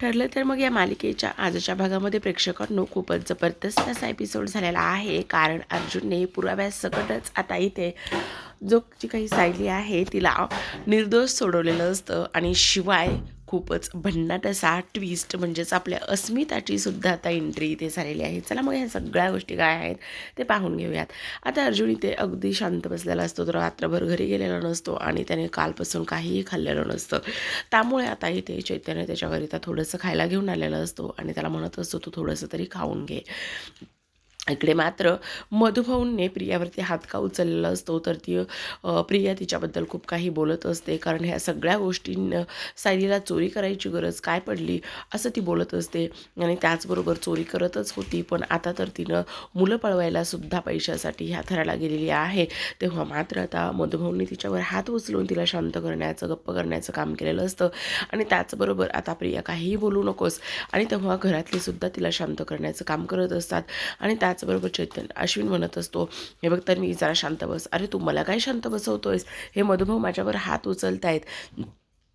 ठरलं तर मग या मालिकेच्या आजच्या भागामध्ये प्रेक्षकांनो खूपच जबरदस्त असा एपिसोड झालेला आहे. कारण अर्जुनने पुराव्यासकटच आता इथे जो जी काही सायली आहे तिला निर्दोष सोडवलेलं असतं आणि शिवाय खूपच भन्नाट असा ट्विस्ट म्हणजेच आपल्या अस्मिताची सुद्धा आता एंट्री इथे झालेली आहे. चला मग ह्या सगळ्या गोष्टी काय आहेत ते पाहून घेऊयात. आता अर्जुन इथे अगदी शांत बसलेला असतो तर रात्रभर घरी गेलेला नसतो आणि त्याने कालपासून काहीही खाल्लेलं नसतं. त्यामुळे आता इथे चैतन्य त्याच्याकरिता थोडंसं खायला घेऊन आलेलं असतो आणि त्याला म्हणत असतो तू थोडंसं तरी खाऊन घे. इकडे मात्र मधुभाऊंने प्रियावरती हात का उचललेला असतो तर ती प्रिया तिच्याबद्दल खूप काही बोलत असते. कारण ह्या सगळ्या गोष्टींना सायलीला चोरी करायची गरज काय पडली असं ती बोलत असते. आणि त्याचबरोबर चोरी करतच होती पण आता तर तिनं मुलं पळवायला सुद्धा पैशासाठी ह्या थराला गेलेली आहे. तेव्हा मात्र आता मधुभाऊंनी तिच्यावर हात उचलून तिला शांत करण्याचं गप्प करण्याचं काम केलेलं असतं. आणि त्याचबरोबर आता प्रिया काहीही बोलू नकोस. आणि तेव्हा घरातली सुद्धा तिला शांत करण्याचं काम करत असतात. आणि त्याचबरोबर चैतन्य अश्विन म्हणत असतो हे बघ तर मी जरा शांत बस. अरे तू मला काय शांत बसवतोयस? हे मधुभाऊ माझ्यावर हात उचलतायत.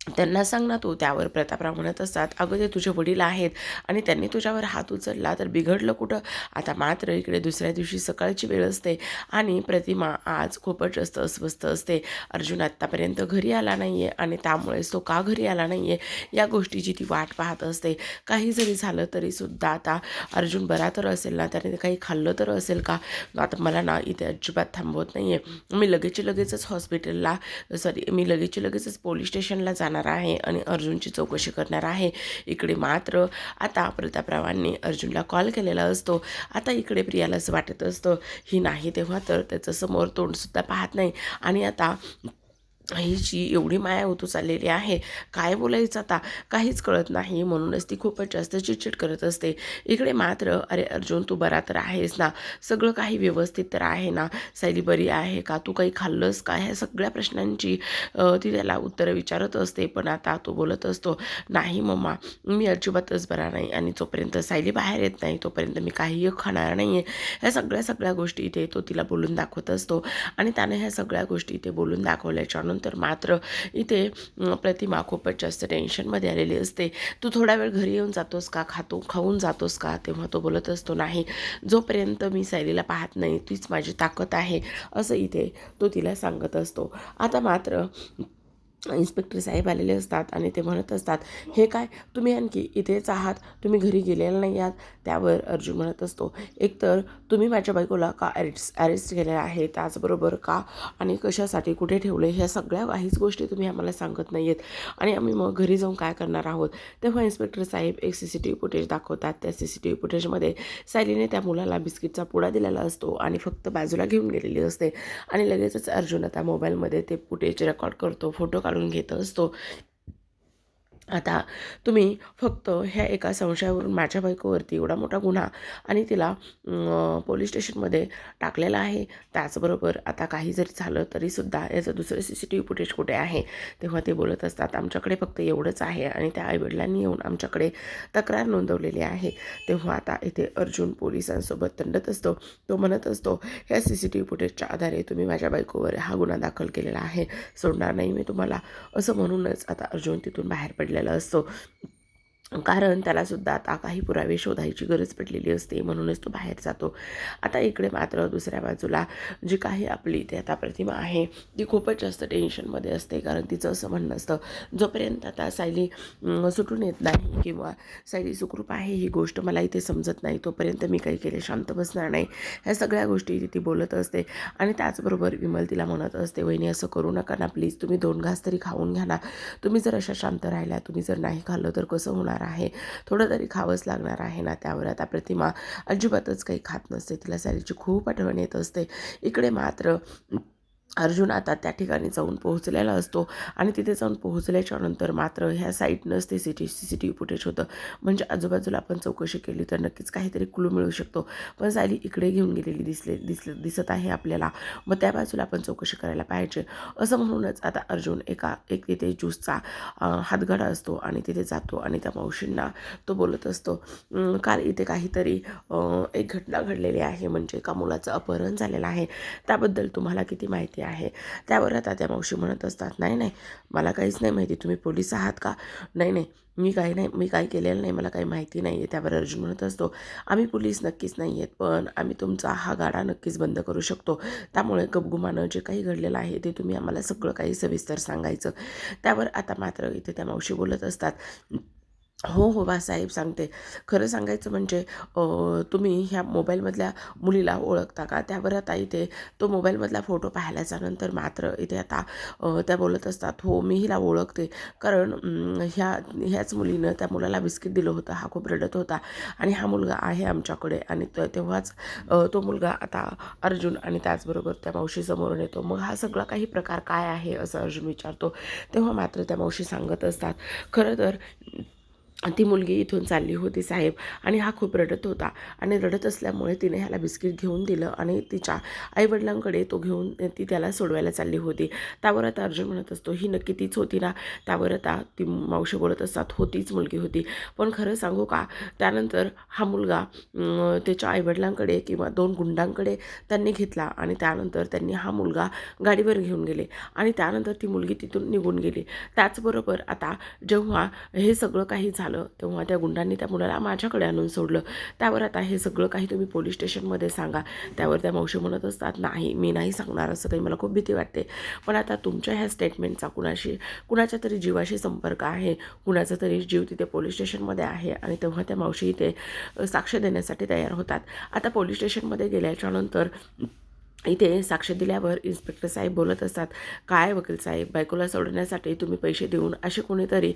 त्यांना सांग ना तू त्यावर प्रतापराव म्हणत असतात अगं ते तुझे वडील आहेत आणि त्यांनी तुझ्यावर हात उचलला तर बिघडलं कुठं? आता मात्र इकडे दुसऱ्या दिवशी सकाळची वेळ असते आणि प्रतिमा आज खूपच जास्त अस्वस्थ असते. अर्जुन आत्तापर्यंत घरी आला नाही आहे आणि त्यामुळेच तो का घरी आला नाही आहे या गोष्टीची ती वाट पाहत असते. काही जरी झालं तरीसुद्धा आता अर्जुन बरा तर असेल ना? त्याने काही खाल्लं तर असेल का? आता मला ना इथे अजिबात थांबवत नाही आहे मी लगेच लगेचच हॉस्पिटलला सॉरी मी लगेच लगेचच पोलीस स्टेशनला जाणार आहे आणि अर्जुनची चौकशी करणार आहे. इकडे मात्र आता प्रतापरावांनी अर्जुनला कॉल केलेला असतो. आता इकडे प्रियाला असं वाटत असतं. ही नाही तेव्हा तर त्याचं समोर तोंडसुद्धा पाहत नाही. आणि आता हिची एवढी माया होतो चाललेली आहे काय बोलायचं आता? काहीच कळत नाही. म्हणूनच ती खूपच जास्त चिडचिड करत असते. इकडे मात्र अरे अर्जुन तू बरा तर आहेस ना? सगळं काही व्यवस्थित तर आहे ना? सायली बरी आहे का? तू काही खाल्लंस का? ह्या सगळ्या प्रश्नांची ती त्याला उत्तरं विचारत असते. पण आता तो बोलत असतो नाही मम्मा मी अजिबातच बरा नाही आणि जोपर्यंत सायली बाहेर येत नाही. तोपर्यंत मी काहीही खाणार नाही आहे ह्या सगळ्या सगळ्या गोष्टी इथे तो तिला बोलून दाखवत असतो. आणि त्याने ह्या सगळ्या गोष्टी इथे बोलून दाखवल्याच्या तर मात्र इथे प्रतिमा खूपच जास्त टेन्शनमध्ये आलेली असते. तू थोडा वेळ घरी येऊन जातोस का? खातो खाऊन जातोस का? तेव्हा तो बोलत असतो नाही जोपर्यंत मी सायलीला पाहत नाही तीच माझी ताकद आहे असं इथे तो तिला सांगत असतो. आता मात्र इन्स्पेक्टर साहेब आलेले असतात आणि ते म्हणत असतात हे काय? तुम्ही आणखी इथेच आहात? तुम्ही घरी गेलेला नाही आहात? त्यावर अर्जुन म्हणत असतो एकतर तुम्ही माझ्या बायकोला का अरेस्ट अरेस्ट केलेलं आहे? त्याचबरोबर का आणि कशासाठी कुठे ठेवले? ह्या सगळ्या काहीच गोष्टी तुम्ही आम्हाला सांगत नाही आहेत आणि आम्ही मग घरी जाऊन काय करणार आहोत? तेव्हा इन्स्पेक्टर साहेब एक C C T V footage दाखवतात. त्या सी सी टी व्ही फुटेजमध्ये सायलीने त्या मुलाला बिस्किटचा पुडा दिलेला असतो आणि फक्त बाजूला घेऊन गेलेली असते. आणि लगेचच अर्जुन आता मोबाईलमध्ये ते फुटेज रेकॉर्ड करतो फोटो काढून घेत असतो. आता तुम्ही फक्त ह्या एका संशयावरून माझ्या बायकोवरती एवढा मोठा गुन्हा आणि तिला पोलीस स्टेशनमध्ये टाकलेला आहे त्याचबरोबर आता काही जरी झालं तरीसुद्धा याचं दुसरं C C T V footage कुठे आहे? तेव्हा ते बोलत असतात आमच्याकडे फक्त एवढंच आहे आणि त्या आईवडिलांनी येऊन आमच्याकडे तक्रार नोंदवलेली आहे. तेव्हा आता इथे अर्जुन पोलिसांसोबत तंडत असतो. तो म्हणत असतो ह्या सी सी टी व्ही फुटेजच्या आधारे तुम्ही माझ्या बायकोवर हा गुन्हा दाखल केलेला आहे सोडणार नाही मी तुम्हाला. असं म्हणूनच आता अर्जुन तिथून बाहेर पडलेला असतो कारण त्यालासुद्धा आता काही पुरावे शोधायची गरज पडलेली असते म्हणूनच तो बाहेर जातो. आता इकडे मात्र दुसऱ्या बाजूला जी काही आपली इथे आता प्रतिमा आहे ती खूपच जास्त टेन्शनमध्ये असते. कारण तिचं असं म्हणणं असतं जोपर्यंत आता सायली सुटून येत नाही किंवा सायली सुखरूप आहे ही गोष्ट मला इथे समजत नाही तोपर्यंत मी काही केले शांत बसणार नाही. ह्या सगळ्या गोष्टी ती बोलत असते. आणि त्याचबरोबर विमल तिला म्हणत असते वहिनी असं करू नका ना प्लीज. तुम्ही दोन घास तरी खाऊन घ्या ना. तुम्ही जर अशा शांत राहिल्या तुम्ही जर नाही खाल्लं तर कसं होणार? आहे. थोडं तरी खावंच लागणार आहे ना त्यावर. आता प्रतिमा अजिबातच काही खात नसते. तिला सॅलीची खूप आठवण येत असते. इकडे मात्र अर्जुन आता त्या ठिकाणी जाऊन पोहोचलेला असतो आणि तिथे जाऊन पोहोचल्याच्यानंतर मात्र ह्या साईटनंच ते C T C C T V footage होतं. म्हणजे आजूबाजूला आपण चौकशी केली तर नक्कीच काहीतरी क्लू मिळू शकतो. पण सायली इकडे घेऊन गेलेली दिसले दिसले दिसत आहे आपल्याला. मग त्या बाजूला आपण चौकशी करायला पाहिजे. असं म्हणूनच आता अर्जुन एका एक तिथे ज्यूसचा हातगडा हातगाडा असतो आणि तिथे जातो आणि त्या मावशींना तो बोलत असतो काल इथे काहीतरी एक घटना घडलेली आहे. म्हणजे एका मुलाचं अपहरण झालेलं आहे. त्याबद्दल तुम्हाला किती माहिती माहिती आहे. त्यावर आता त्या मावशी म्हणत असतात नाही नाही मला काहीच नाही माहिती तुम्ही पोलीस आहात का? नाही नाही मी काही नाही मी काही केलेलं नाही मला काही माहिती नाही आहे त्यावर अर्जुन म्हणत असतो. आम्ही पोलीस नक्कीच नाही आहेत पण आम्ही तुमचा हा गाडा नक्कीच बंद करू शकतो. त्यामुळे गपगुमानं जे काही घडलेलं आहे ते तुम्ही आम्हाला सगळं काही सविस्तर सांगायचं. त्यावर आता मात्र इथे त्या मावशी बोलत असतात. हो हो बा साहेब सांगते. खरं सांगायचं म्हणजे तुम्ही ह्या मोबाईलमधल्या मुलीला ओळखता का? त्यावर आता इथे तो मोबाईलमधला फोटो पाहिल्याच्यानंतर मात्र इथे आता त्या बोलत असतात हो मी हिला ओळखते. कारण ह्या ह्याच मुलीनं त्या मुलाला बिस्किट दिलं होतं हा खूप रडत होता. आणि हा मुलगा आहे आमच्याकडे आणि तेव्हाच तो मुलगा आता अर्जुन आणि त्याचबरोबर त्या मावशीसमोरून येतो. मग हा सगळा काही प्रकार काय आहे असं अर्जुन विचारतो. तेव्हा मात्र त्या मावशी सांगत असतात खरं तर ती मुलगी इथून चालली होती साहेब आणि हा खूप रडत होता आणि रडत असल्यामुळे तिने ह्याला बिस्किट घेऊन दिलं आणि तिच्या आईवडिलांकडे तो घेऊन ती त्याला सोडवायला चालली होती. त्यावर आता अर्जुन म्हणत असतो ही नक्की तीच होती ना? त्यावर आता ती मावशी बोलत असतात होतीच मुलगी होती. पण खरं सांगू का त्यानंतर हा मुलगा त्याच्या आईवडिलांकडे किंवा दोन गुंडांकडे त्यांनी घेतला आणि त्यानंतर त्यांनी हा मुलगा गाडीवर घेऊन गेले आणि त्यानंतर ती मुलगी तिथून निघून गेली. त्याचबरोबर आता जेव्हा हे सगळं काही झालं तेव्हा त्या गुंडांनी त्या मुलाला माझ्याकडे आणून सोडलं. त्यावर आता हे सगळं काही तुम्ही पोलीस स्टेशनमध्ये सांगा. त्यावर त्या मावशी म्हणत असतात नाही मी नाही सांगणार असं काही मला खूप भीती वाटते. पण आता तुमच्या ह्या स्टेटमेंटचा कुणाशी कुणाच्या तरी जीवाशी संपर्क आहे कुणाचा तरी जीव तिथे पोलीस स्टेशनमध्ये आहे आणि तेव्हा त्या मावशी इथे साक्ष देण्यासाठी तयार होतात. आता पोलीस स्टेशनमध्ये गेल्याच्यानंतर इथे साक्ष दिल्यावर इन्स्पेक्टर साहेब बोलत असतात काय वकील साहेब बायकोला सोडण्यासाठी तुम्ही पैसे देऊन असे कोणीतरी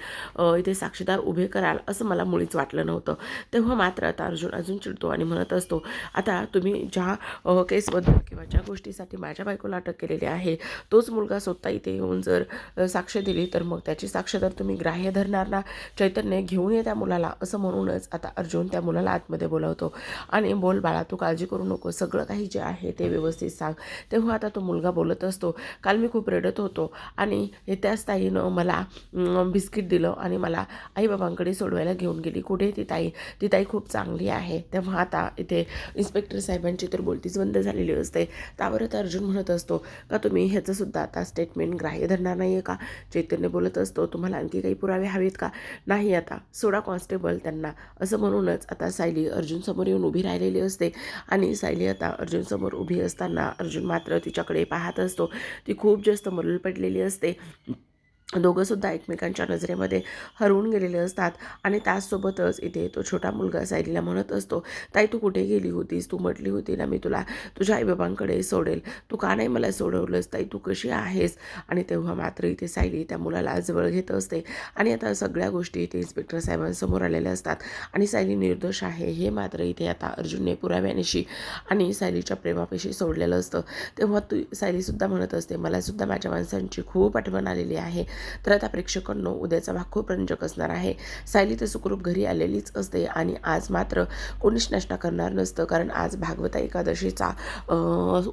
इथे साक्षीदार उभे कराल असं मला मुळीच वाटलं नव्हतं. तेव्हा मात्र आता अर्जुन अजून चिडतो आणि म्हणत असतो आता तुम्ही ज्या केसबद्दल किंवा ज्या गोष्टीसाठी माझ्या बायकोला अटक केलेली आहे तोच मुलगा स्वतः इथे येऊन जर साक्ष दिली तर मग त्याची साक्ष तर तुम्ही ग्राह्य धरणार ना? चैतन्य घेऊन ये त्या मुलाला असं म्हणूनच आता अर्जुन त्या मुलाला आतमध्ये बोलावतो. आणि बोल बाळा तू काळजी करू नको सगळं काही जे आहे ते व्यवस्थित सांग. तेव्हा आता तो मुलगा बोलत असतो काल मी खूप रडत होतो आणि हे त्याच ताईनं मला बिस्किट दिलं आणि मला आईबाबांकडे सोडवायला घेऊन गेली. कुठे ती ताई? ती ताई खूप चांगली आहे. तेव्हा आता इथे इन्स्पेक्टर साहेबांची तर बोलतीच बंद झालेली असते. त्यावर आता अर्जुन म्हणत असतो का तुम्ही ह्याचंसुद्धा आता स्टेटमेंट ग्राह्य धरणार नाही आहे का? चैतन्य बोलत असतो तुम्हाला आणखी काही पुरावे हवेत का? नाही आता सोडा कॉन्स्टेबल त्यांना. असं म्हणूनच आता सायली अर्जुनसमोर येऊन उभी राहिलेली असते आणि सायली आता अर्जुनसमोर उभी असताना अर्जुन मात्र तिच्याकडे पाहत असतो. ती खूप जास्त मरल पडलेली असते. दोघंसुद्धा एकमेकांच्या नजरेमध्ये हरवून गेलेले असतात आणि त्याचसोबतच इथे तो छोटा मुलगा सायलीला म्हणत असतो ताई तू कुठे गेली होतीस? तू म्हटली होती ना मी तुला तुझ्या आईबाबांकडे सोडेल. तू का नाही मला सोडवलंस? ताई तू कशी आहेस? आणि तेव्हा मात्र इथे सायली त्या मुलाला जवळ घेत असते. आणि आता सगळ्या गोष्टी इथे इन्स्पेक्टर साहेबांसमोर आलेल्या असतात. आणि सायली निर्दोष आहे हे मात्र इथे आता अर्जुनने पुराव्यानिशी आणि सायलीच्या प्रेमापेशी सोडलेलं असतं. तेव्हा तू सायलीसुद्धा म्हणत असते मलासुद्धा माझ्या माणसांची खूप आठवण आलेली आहे. तर आता प्रेक्षकांनो उद्याचा भाग खूप रंजक असणार आहे. सायली तर सुखरूप घरी आलेलीच असते आणि आज मात्र कोणीच नाश्ता करणार नसतं कारण आज भागवता एकादशीचा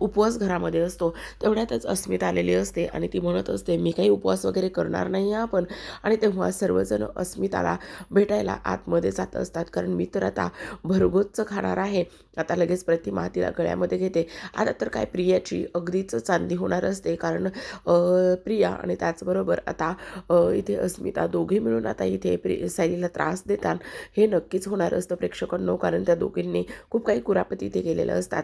उपवास घरामध्ये असतो. तेवढ्यातच अस्मिता आलेली असते आणि ती म्हणत असते मी काही उपवास वगैरे करणार नाही आहे आपण. आणि तेव्हा सर्वजण अस्मिताला भेटायला आतमध्ये जात असतात कारण मी तर आता भरगोतचं खाणार आहे. आता लगेच प्रतिमा तिला गळ्यामध्ये घेते. आता तर काय प्रियाची अगदीच चांदी होणार असते कारण प्रिया आणि त्याचबरोबर आता इथे अस्मिता दोघे मिळून आता इथे प्रे सायलीला त्रास देतात. हे नक्कीच होणार असतं प्रेक्षकांनो कारण त्या दोघींनी खूप काही कुरापती इथे केलेलं असतात.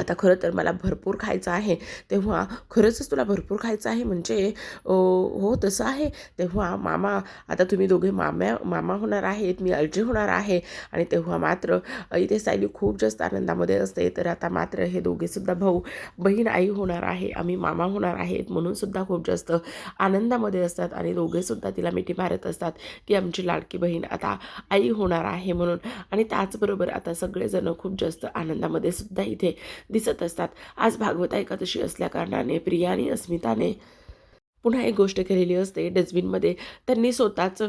आता खरं तर मला भरपूर खायचं आहे. तेव्हा खरंचच तुला भरपूर खायचं आहे म्हणजे हो तसं आहे. तेव्हा मामा आता तुम्ही दोघे माम्या मामा होणार आहेत मी अलजी होणार आहे. आणि तेव्हा मात्र इथे सायली खूप जास्त आनंदामध्ये असते. तर आता मात्र हे दोघेसुद्धा भाऊ बहीण आई होणार आहे. आम्ही मामा होणार आहेत म्हणूनसुद्धा खूप जास्त आनंदामध्ये असतात. आणि दोघेसुद्धा तिला मिठी मारत असतात की आमची लाडकी बहीण आता आई होणार आहे म्हणून. आणि त्याचबरोबर आता सगळेजण खूप जास्त आनंदामध्ये सुद्धा इथे दिसत असतात. आज भागवता एकादशी असल्याकारणाने प्रियाने अस्मिताने पुन्हा एक गोष्ट केलेली असते डस्टबिनमध्ये. त्यांनी स्वतःच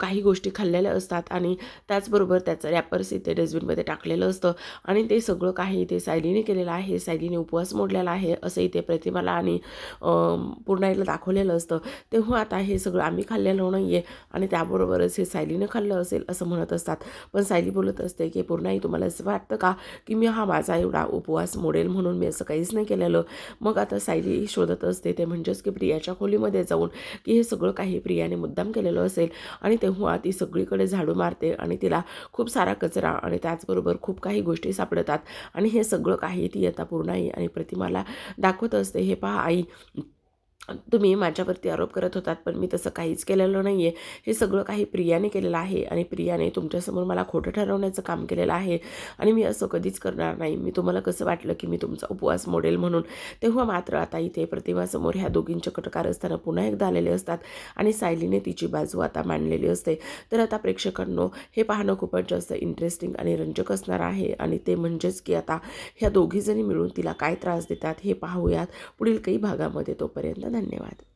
काही गोष्टी खाल्लेल्या असतात आणि त्याचबरोबर त्याचं रॅपर्स इथे डस्टबिनमध्ये टाकलेलं असतं. आणि ते सगळं काही इथे सायलीने केलेलं आहे. सायलीने उपवास मोडलेला आहे असं इथे प्रतिमाला आणि पूर्ण पूर्णाईला दाखवलेलं असतं. तेव्हा आता हे सगळं आम्ही खाल्लेलं नाही आहे आणि त्याबरोबरच हे सायलीनं खाल्लं असेल असं म्हणत असतात. पण सायली बोलत असते की पूर्णाई तुम्हाला असं वाटतं का की मी हा माझा एवढा उपवास मोडेल म्हणून मी असं काहीच नाही केलेलं? मग आता सायली शोधत असते. ते म्हणजेच की प्रियाच्या खोलीमध्ये जाऊन की हे सगळं काही प्रियाने मुद्दाम केलेलं असेल आणि तेव्हा ती सगळीकडे झाडू मारते आणि तिला खूप सारा कचरा आणि त्याचबरोबर खूप काही गोष्टी सापडतात. आणि हे सगळं काही ती आता पूर्णाई आणि प्रतिमाला दाखवत असते. हे पहा आई तुम्ही माझ्यावरती आरोप करत होतात पण मी तसं काहीच केलेलं नाही आहे हे सगळं काही प्रियाने केलेलं आहे आणि प्रियाने तुमच्यासमोर मला खोटं ठरवण्याचं काम केलेलं आहे आणि मी असं कधीच करणार नाही. मी तुम्हाला कसं वाटलं की मी तुमचा उपवास मोडेल म्हणून? तेव्हा मात्र आता इथे प्रतिमासमोर ह्या दोघींचे कटकार असताना पुन्हा एकदा आलेले असतात आणि सायलीने तिची बाजू आता मांडलेली असते. तर आता प्रेक्षकांनो हे पाहणं खूपच जास्त इंटरेस्टिंग आणि रंजक असणार आहे आणि ते म्हणजेच की आता ह्या दोघीजणी मिळून तिला काय त्रास देतात हे पाहूयात पुढील काही भागामध्ये तोपर्यंत. धन्यवाद.